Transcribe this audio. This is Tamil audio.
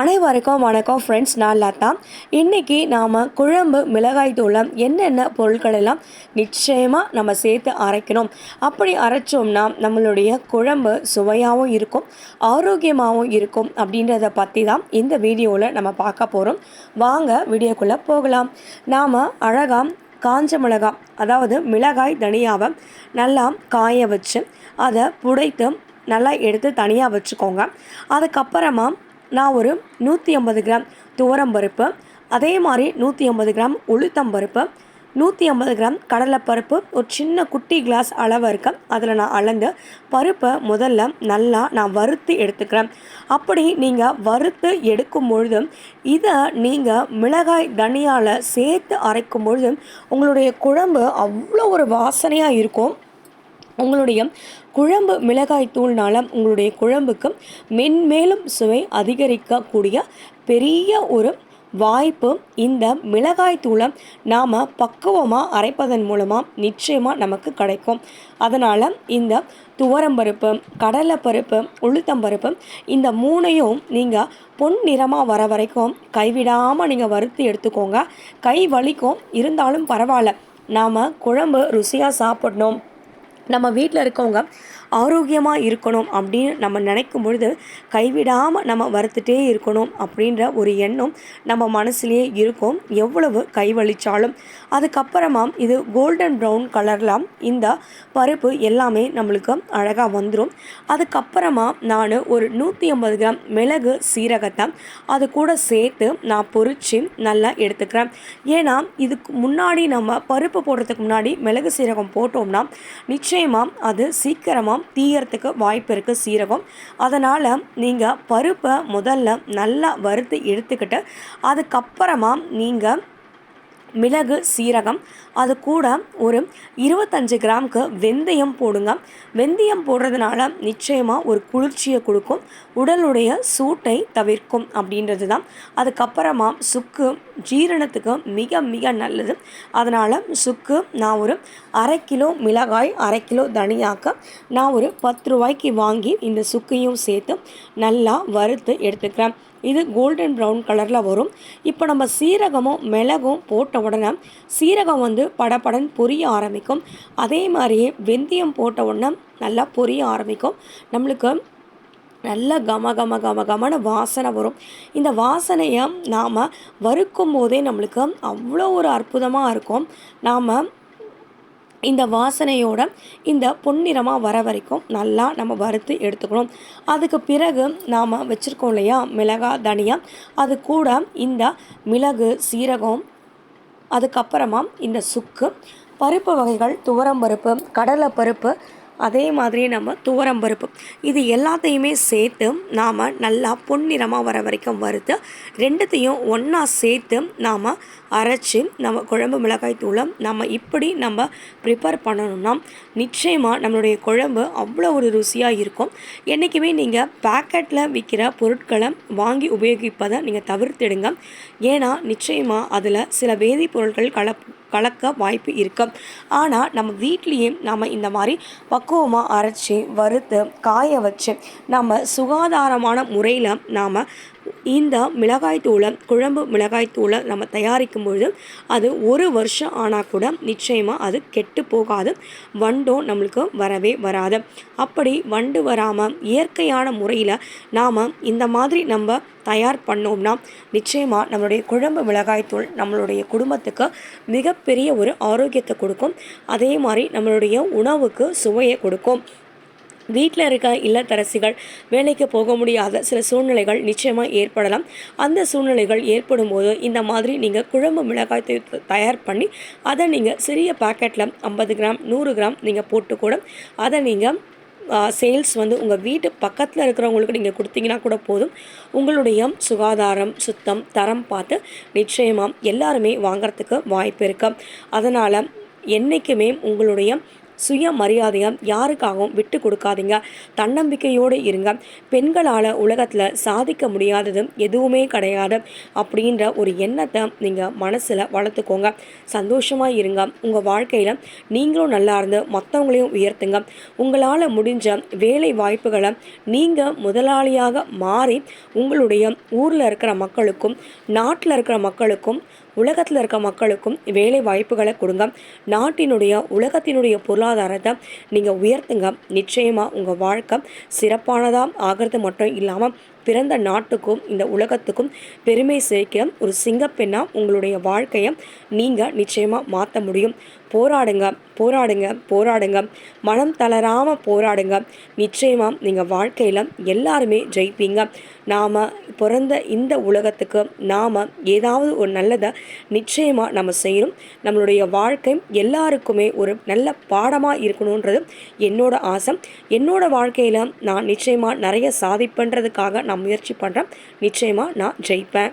அனைவருக்கும் வணக்கம் ஃப்ரெண்ட்ஸ் நான் லதா. இன்றைக்கி நாம் குழம்பு மிளகாய் தூளம் என்னென்ன பொருட்கள் எல்லாம் நிச்சயமாக நம்ம சேர்த்து அரைக்கணும். அப்படி அரைச்சோம்னா நம்மளுடைய குழம்பு சுவையாகவும் இருக்கும் ஆரோக்கியமாகவும் இருக்கும் அப்படின்றத பற்றி தான் இந்த வீடியோவில் நம்ம பார்க்க போகிறோம் வாங்க வீடியோக்குள்ளே போகலாம். நாம் அழகாக காஞ்ச மிளகாய் அதாவது மிளகாய் தனியாவை நல்லா காய வச்சு அதை புடைத்து நல்லா எடுத்து தனியாக வச்சுக்கோங்க. அதுக்கப்புறமா நான் ஒரு நூற்றி ஐம்பது கிராம் துவரம் பருப்பு அதே மாதிரி நூற்றி ஐம்பது கிராம் உளுத்தம் பருப்பு நூற்றி ஐம்பது கிராம் கடலைப்பருப்பு ஒரு சின்ன குட்டி கிளாஸ் அளவு இருக்க. அதில் நான் அளந்து பருப்பை முதல்ல நல்லா நான் வறுத்து எடுத்துக்கிறேன். அப்படி நீங்கள் வறுத்து எடுக்கும் பொழுதும் இதை நீங்கள் மிளகாய் தனியால் சேர்த்து அரைக்கும் பொழுதும் உங்களுடைய குழம்பு அவ்வளோ ஒரு வாசனையாக இருக்கும். உங்களுடைய குழம்பு மிளகாய் தூள்னால உங்களுடைய குழம்புக்கு மென்மேலும் சுவை அதிகரிக்கக்கூடிய பெரிய ஒரு வாய்ப்பு. இந்த மிளகாய் தூளை நாம் பக்குவமாக அரைப்பதன் மூலமாக நிச்சயமாக நமக்கு கிடைக்கும். அதனால் இந்த துவரம்பருப்பு கடலைப்பருப்பு உளுத்தம்பருப்பு இந்த மூணையும் நீங்கள் பொன் நிறமாக வர வரைக்கும் கைவிடாமல் நீங்கள் வறுத்து எடுத்துக்கோங்க. கை வலிக்கும் இருந்தாலும் பரவாயில்ல. நாம் குழம்பு ருசியாக சாப்பிடணும். நம்ம வீட்டில் இருக்கவங்க ஆரோக்கியமாக இருக்கணும் அப்படின்னு நம்ம நினைக்கும் பொழுது கைவிடாமல் நம்ம வறுத்துட்டே இருக்கணும் அப்படின்ற ஒரு எண்ணம் நம்ம மனசுலேயே இருக்கும். எவ்வளவு கைவலிச்சாலும் அதுக்கப்புறமா இது கோல்டன் ப்ரௌன் கலரில் இந்த பருப்பு எல்லாமே நம்மளுக்கு அழகாக வந்துடும் அதுக்கப்புறமா நான் ஒரு நூற்றி ஐம்பது கிராம் மிளகு சீரகத்தை அது கூட சேர்த்து நான் பொறிச்சு நல்லா எடுத்துக்கிறேன். ஏன்னா இதுக்கு முன்னாடி நம்ம பருப்பு போடுறதுக்கு முன்னாடி மிளகு சீரகம் போட்டோம்னா நிச்சயமாக அது சீக்கிரமாக தீயறதுக்கு வாய்ப்பு இருக்குது சீரகம் அதனால் நீங்கள் பருப்பை முதல்ல நல்லா வறுத்து எடுத்துக்கிட்டு அதுக்கப்புறமா நீங்கள் மிளகு சீரகம் அது கூட ஒரு இருபத்தஞ்சு கிராம்க்கு வெந்தயம் போடுங்க. வெந்தயம் போடுறதுனால நிச்சயமாக ஒரு குளிர்ச்சியை கொடுக்கும் உடலுடைய சூட்டை தவிர்க்கும் அப்படின்றது தான் அதுக்கப்புறமா சுக்கு ஜீரணத்துக்கு மிக மிக நல்லது. அதனால் சுக்கு நான் ஒரு அரை கிலோ மிளகாய் அரை கிலோ தனியாக்க நான் ஒரு பத்து ரூபாய்க்கு வாங்கி இந்த சுக்கையும் சேர்த்து நல்லா வறுத்து எடுத்துக்கிறேன். இது கோல்டன் ப்ரௌன் கலரில் வரும். இப்போ நம்ம சீரகமும் மிளகும் போட்ட உடனே சீரகம் வந்து படபடன் பொரிய ஆரம்பிக்கும். அதே மாதிரியே வெந்தயம் போட்ட உடனே நல்லா பொரிய ஆரம்பிக்கும். நம்மளுக்கு நல்ல கம கம கம கமன வாசனை வரும். இந்த வாசனையை நாம் வறுக்கும் போதே நம்மளுக்கு அவ்வளோ ஒரு அற்புதமாக இருக்கும். நாம் இந்த வாசனையோட இந்த பொன்னிறமாக வர வரைக்கும் நல்லா நம்ம வறுத்து எடுத்துக்கணும். அதுக்கு பிறகு நாம் வச்சுருக்கோம் இல்லையா மிளகா தனியா. அது கூட இந்த மிளகு சீரகம் அதுக்கப்புறமா இந்த சுக்கு பருப்பு வகைகள் துவரம் பருப்பு கடலை பருப்பு அதே மாதிரி நம்ம துவரம்பருப்பு இது எல்லாத்தையுமே சேர்த்து நாம் நல்லா பொன்னிறமாக வர வரைக்கும் வறுத்து ரெண்டுத்தையும் ஒன்றா சேர்த்து நாம் அரைச்சி நம்ம குழம்பு மிளகாய் தூளம் நம்ம இப்படி நம்ம ப்ரிப்பேர் பண்ணணும்னா நிச்சயமாக நம்மளுடைய குழம்பு அவ்வளோ ஒரு ருசியாக இருக்கும். என்றைக்குமே நீங்கள் பேக்கெட்டில் விற்கிற பொருட்களை வாங்கி உபயோகிப்பதை நீங்கள் தவிர்த்திடுங்க. ஏன்னா நிச்சயமாக அதில் சில வேதிப்பொருட்கள் கல கலக்க வாய்ப்பு இருக்கும் ஆனால் நம்ம வீட்லேயே நம்ம இந்த மாதிரி பக்குவமாக அரைச்சி வறுத்து காய வச்சு நம்ம சுகாதாரமான முறையில் நாம் இந்த மிளகாய் தூளை குழம்பு மிளகாய் தூளை நம்ம தயாரிக்கும் பொழுது அது ஒரு வருஷம் ஆனால் கூட நிச்சயமாக அது கெட்டு போகாது. வண்டும் நம்மளுக்கு வரவே வராது. அப்படி வண்டு வராமல் இயற்கையான முறையில் நாம் இந்த மாதிரி நம்ம தயார் பண்ணோம்னா நிச்சயமாக நம்மளுடைய குழம்பு மிளகாய்த்தூள் நம்மளுடைய குடும்பத்துக்கு மிகப்பெரிய ஒரு ஆரோக்கியத்தை கொடுக்கும். அதே மாதிரி நம்மளுடைய உணவுக்கு சுவையை கொடுக்கும். வீட்டில் இருக்க இல்லத்தரசிகள் வேலைக்கு போக முடியாத சில சூழ்நிலைகள் நிச்சயமாக ஏற்படலாம். அந்த சூழ்நிலைகள் ஏற்படும் போது இந்த மாதிரி நீங்கள் குழம்பு மிளகாய் தயார் பண்ணி அதை நீங்கள் சிறிய பாக்கெட்டில் ஐம்பது கிராம் நூறு கிராம் நீங்கள் போட்டு கூட அதை நீங்கள் சேல்ஸ் வந்து உங்கள் வீட்டு பக்கத்தில் இருக்கிறவங்களுக்கு நீங்கள் கொடுத்தீங்கன்னா கூட போதும். உங்களுடைய சுகாதாரம் சுத்தம் தரம் பார்த்து நிச்சயமாக எல்லாருமே வாங்கிறதுக்கு வாய்ப்பு இருக்குது அதனால் என்றைக்குமே உங்களுடைய சுய மரியாதையை யாருக்காகவும் விட்டு கொடுக்காதீங்க. தன்னம்பிக்கையோடு இருங்க. பெண்களால் உலகத்தில் சாதிக்க முடியாதது எதுவுமே கிடையாது அப்படின்ற ஒரு எண்ணத்தை நீங்கள் மனசில் வளர்த்துக்கோங்க. சந்தோஷமாக இருங்க. உங்கள் வாழ்க்கையில் நீங்களும் நல்லா இருந்து மற்றவங்களையும் உயர்த்துங்க. உங்களால் முடிஞ்ச வேலை வாய்ப்புகளை நீங்கள் முதலாளியாக மாறி உங்களுடைய ஊரில் இருக்கிற மக்களுக்கும் நாட்டில் இருக்கிற மக்களுக்கும் உலகத்தில் இருக்க மக்களுக்கும் வேலை வாய்ப்புகளை கொடுங்க. நாட்டினுடைய உலகத்தினுடைய பொருளாதாரத்தை நீங்கள் உயர்த்துங்க. நிச்சயமாக உங்கள் வாழ்க்கை சிறப்பானதாக ஆகிறது மட்டும் இல்லாமல் பிறந்த நாட்டுக்கும் இந்த உலகத்துக்கும் பெருமை சேர்க்க ஒரு சிங்கப்பெண்ணாக உங்களுடைய வாழ்க்கையை நீங்கள் நிச்சயமாக மாற்ற முடியும். போராடுங்க போராடுங்க போராடுங்க. மனம் தளராமல் போராடுங்க. நிச்சயமாக நீங்கள் வாழ்க்கையில் எல்லாருமே ஜெயிப்பீங்க. நாம் பிறந்த இந்த உலகத்துக்கு நாம் ஏதாவது ஒரு நல்லதை நிச்சயமாக நம்ம செய்யணும். நம்மளுடைய வாழ்க்கை எல்லாருக்குமே ஒரு நல்ல பாடமாக இருக்கணுன்றது என்னோட ஆசை. என்னோட வாழ்க்கையில் நான் நிச்சயமாக நிறைய சாதிப்புன்றதுக்காக நான் முயற்சி பண்ணுறேன் நிச்சயமாக நான் ஜெயிப்பேன்.